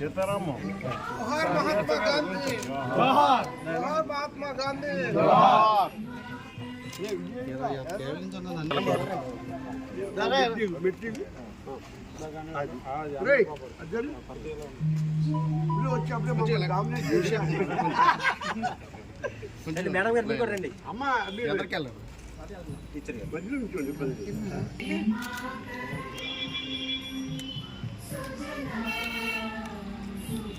సీతారాము. జోహార్ మహాత్మా గాంధీ. జోహార్. జోహార్ మహాత్మా గాంధీ. జోహార్. వచ్చి అప్పుడే dominate madam గారు మీకు రండి. అమ్మ ఇబ్బంది లేదు.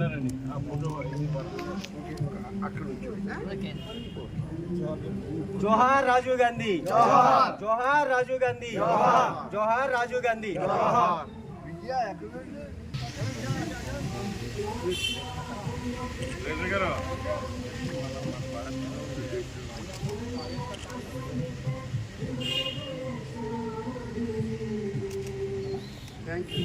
వెళ్ళారండి ఆ ఫోటో అక్కడ ఉంచండి జోహార్ రాజీవ్ గాంధీ. జోహార్. రాజీవ్ గాంధీ. జోహార్. రాజీవ్ గాంధీ. విద్య ఎక్కడ ఉంది? రేజర్ గారు థ్యాంక్ యూ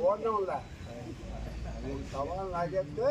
ఓడడంలా సవాల్ నా చెప్తే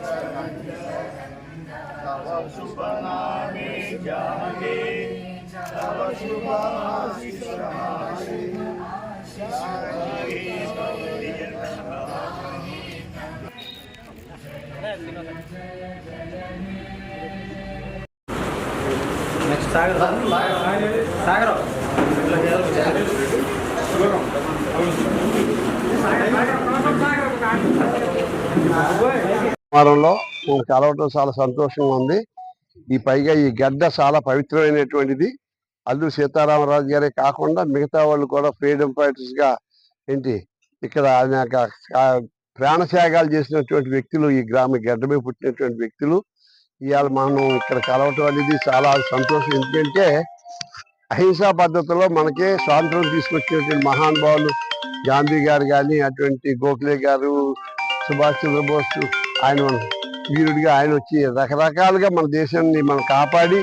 salute salute order next Sagar Sagar వారంలో నేను కలవటం చాలా సంతోషంగా ఉంది. ఈ పైగా ఈ గడ్డ చాలా పవిత్రమైనటువంటిది. అల్లు సీతారామరాజు గారే కాకుండా మిగతా వాళ్ళు కూడా ఫ్రీడమ్ ఫైటర్స్గా ఏంటి ఇక్కడ ఆయన యొక్క ప్రాణత్యాగాలు చేసినటువంటి వ్యక్తులు ఈ గ్రామ గడ్డ మీద పుట్టినటువంటి వ్యక్తులు. ఇవాళ మనం ఇక్కడ కలవటం అనేది చాలా సంతోషం. ఎందుకంటే అహింసా పద్ధతిలో మనకే స్వాతంత్రం తీసుకొచ్చినటువంటి మహానుభావులు గాంధీ గారు కానీ అటువంటి గోఖలే గారు సుభాష్ చంద్రబోస్ ఆయన వీరుడిగా ఆయన వచ్చి రకరకాలుగా మన దేశాన్ని మనం కాపాడి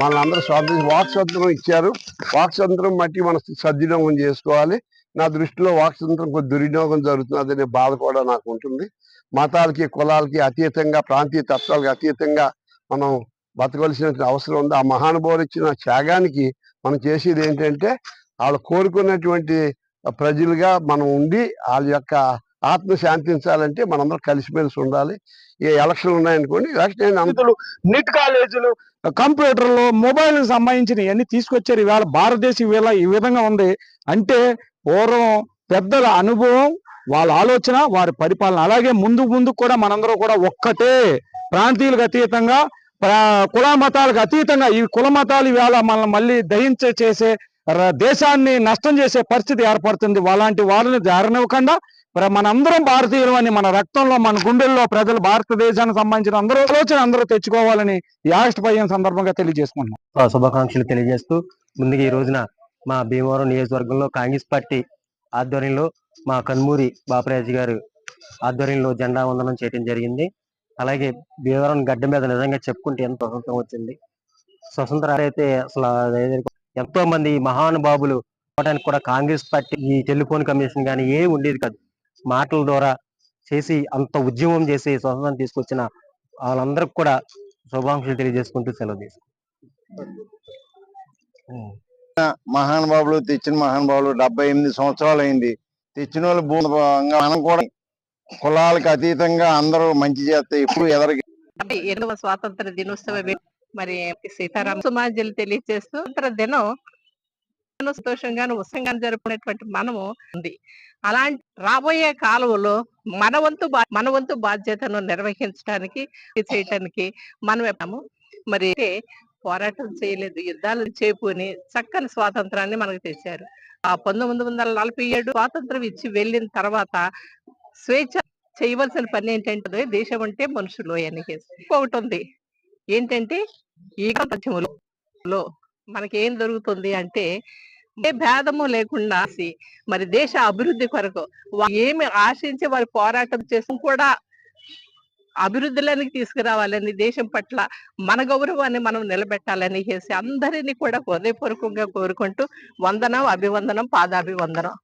మనందరూ స్వాతంత్రం వాక్ స్వాతంత్రం ఇచ్చారు. వాక్ స్వాతంత్రం బట్టి మనం సద్వినియోగం చేసుకోవాలి. నా దృష్టిలో వాక్ స్వాతంత్రం కొద్ది దుర్వినియోగం జరుగుతున్నదనే బాధ కూడా నాకు ఉంటుంది. మతాలకి కులాలకి అతీతంగా ప్రాంతీయ తత్వాలకు అతీతంగా మనం బతకవలసిన అవసరం ఉంది. ఆ మహానుభావులు ఇచ్చిన త్యాగానికి మనం చేసేది ఏంటంటే వాళ్ళు కోరుకున్నటువంటి ప్రజలుగా మనం ఉండి వాళ్ళ యొక్క ఆత్మ శాంతించాలంటే మనందరం కలిసిమెలిసి ఉండాలి. ఏ ఎలక్షన్లు ఉన్నాయనుకోండి ఎలక్షన్ అయిన కాలేజీలు నిట్ కాలేజీలు కంప్యూటర్లు మొబైల్ సంబంధించిన ఇవన్నీ తీసుకొచ్చారు. ఇవాళ భారతదేశం ఇవాళ ఈ విధంగా ఉంది. అంటే పూర్వం పెద్దల అనుభవం వాళ్ళ ఆలోచన వారి పరిపాలన. అలాగే ముందు ముందు కూడా మనందరూ కూడా ఒక్కటే ప్రాంతీయులకు అతీతంగా ప్రా- కుల మతాలకు అతీతంగా ఈ కుల మతాలు ఇవాళ మనల్ని మళ్ళీ దహించే చేసే దేశాన్ని నష్టం చేసే పరిస్థితి ఏర్పడుతుంది. అలాంటి వాళ్ళని జారనివ్వకుండా మనందరం భారతీయులు అని మన రక్తంలో మన గుండెల్లో ప్రజలు భారతదేశానికి సంబంధించిన అందరూ ఆలోచన అందరూ తెచ్చుకోవాలని ఈ ఆగస్టు పదిహేను సందర్భంగా తెలియజేసుకుంటున్నాం. శుభాకాంక్షలు తెలియజేస్తూ ముందుగా ఈ రోజున మా భీమవరం నియోజకవర్గంలో కాంగ్రెస్ పార్టీ ఆధ్వర్యంలో మా కన్మూరి బాపరాజు గారు ఆధ్వర్యంలో జెండా వందనం చేయడం జరిగింది. అలాగే భీమవరం గడ్డ మీద నిజంగా చెప్పుకుంటే ఎంతో స్వతంత్రం వచ్చింది. స్వతంత్రం అయితే అసలు ఎంతో మంది మహానుభావులు కూడా కాంగ్రెస్ పార్టీ ఈ టెలిఫోన్ కమిషన్ కానీ ఏ ఉండేది కాదు. మాటల ద్వారా చేసి అంత ఉద్యమం చేసి స్వతంత్రం తీసుకొచ్చిన వాళ్ళందరికి కూడా శుభాకాంక్షలు తెలియజేసుకుంటూ సెలవు తీసుకుంటాం మహానుభావులు తెచ్చిన మహానుభావులు డెబ్బై ఎనిమిది సంవత్సరాలు అయింది. తెచ్చిన వాళ్ళు భూమి మనం కూడా కులాలకు అతీతంగా అందరూ మంచి చేస్తే ఇప్పుడు ఎదరికి స్వాతంత్ర దినోత్సవ మరి సీతారామ సమాజాలు తెలియజేస్తూ స్వాతంత్ర దినం సంతోషంగాను ఉత్సంగాను జరుపుకునేటువంటి మనము ఉంది. అలాంటి రాబోయే కాలంలో మన వంతు బా- మన వంతు బాధ్యతను నిర్వహించడానికి చేయటానికి మనం మరి పోరాటం చేయలేదు యుద్ధాలు చేపుని చక్కని స్వాతంత్రాన్ని మనకు తెచ్చారు. ఆ పంతొమ్మిది వందల నలభై ఏడు స్వాతంత్రం ఇచ్చి వెళ్ళిన తర్వాత స్వేచ్ఛ చేయవలసిన పని ఏంటంటే దేశం అంటే మనుషులు అని ఇంకొకటి ఉంది ఏంటంటే ఈ ప్రపంచంలో మనకి ఏం దొరుకుతుంది అంటే ఏ భేదము లేకుండా మరి దేశ అభివృద్ధి కొరకు ఏమి ఆశించి వారి పోరాటం చేసి కూడా అభివృద్ధిలోనికి తీసుకురావాలని దేశం పట్ల మన గౌరవాన్ని మనం నిలబెట్టాలని చేసి అందరినీ కూడా హృదయపూర్వకంగా కోరుకుంటూ వందనం అభివందనం పాదాభివందనం.